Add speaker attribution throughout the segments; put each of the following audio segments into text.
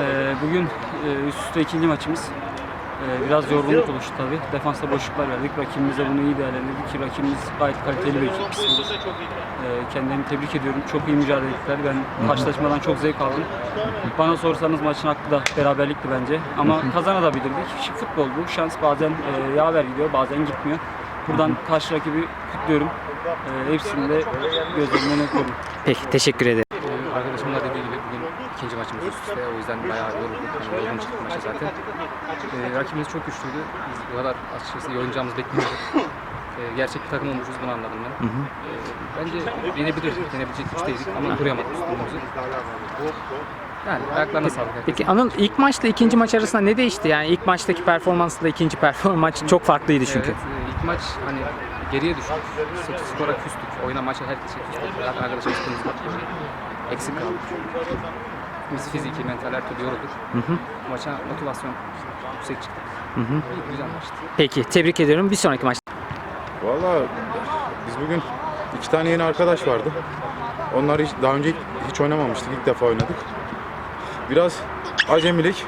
Speaker 1: Ee, bugün e, üst üste ikinci maçımız. Ee, biraz yorgunluk oluştu tabii. Defansta boşluklar verdik. Rakibimize bunu iyi değerlendirdik ki rakibimiz gayet kaliteli bir ekip. Ee, kendilerini tebrik ediyorum. Çok iyi mücadele ettiler. Ben karşılaşmadan çok zevk aldım. Bana sorsanız maçın hakkı da beraberlikti bence. Ama kazanabilirdik. Şimdi futbol bu. Şans bazen e, yaver gidiyor, bazen gitmiyor. Buradan karşı rakibi kutluyorum. Ee, hepsini de gözlerimden öpüyorum.
Speaker 2: Peki teşekkür ederim.
Speaker 3: Arkadaşımın da dediği gibi bugün ikinci maçımız üst üste. O yüzden bayağı yorulduk. Yani yorgun çıktık maça zaten. Ee, rakibimiz çok güçlüydü. Biz bu kadar açıkçası iyi oynayacağımızı beklemiyorduk. Ee, gerçek bir takım olmuşuz bunu anladım ben. Ee, bence yenebilirdik. Yenebilecek güçteydik ama koruyamadık üstünlüğümüzü. Yani ayaklarına sağlık.
Speaker 2: Peki Anıl ilk maçla ikinci maç arasında ne değişti? Yani ilk maçtaki performansla ikinci performans çok farklıydı çünkü.
Speaker 3: Evet, e, ilk maç hani geriye düştük. Sk- Skora küstük. Oyuna maça herkese küstük. Arkadaşımız kırmızı. Eksik kaldık. Biz fiziki, mental her türlü yorulduk. Maça motivasyon yüksek çıktık. İyi, güzel maçtı.
Speaker 2: Peki tebrik ediyorum. Bir sonraki maç.
Speaker 4: Valla biz bugün iki tane yeni arkadaş vardı. Onlar hiç, daha önce hiç oynamamıştık. İlk defa oynadık. Biraz acemilik.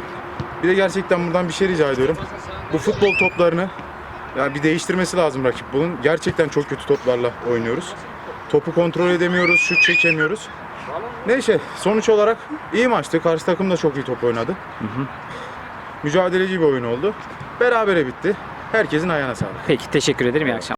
Speaker 4: Bir de gerçekten buradan bir şey rica ediyorum. Bu futbol toplarını yani bir değiştirmesi lazım rakip bunun. Gerçekten çok kötü toplarla oynuyoruz. Topu kontrol edemiyoruz, şut çekemiyoruz. Neyse sonuç olarak iyi maçtı. Karşı takım da çok iyi top oynadı. Mücadeleci bir oyun oldu. Berabere bitti. Herkesin ayağına sağlık.
Speaker 2: Peki teşekkür ederim. İyi akşamlar.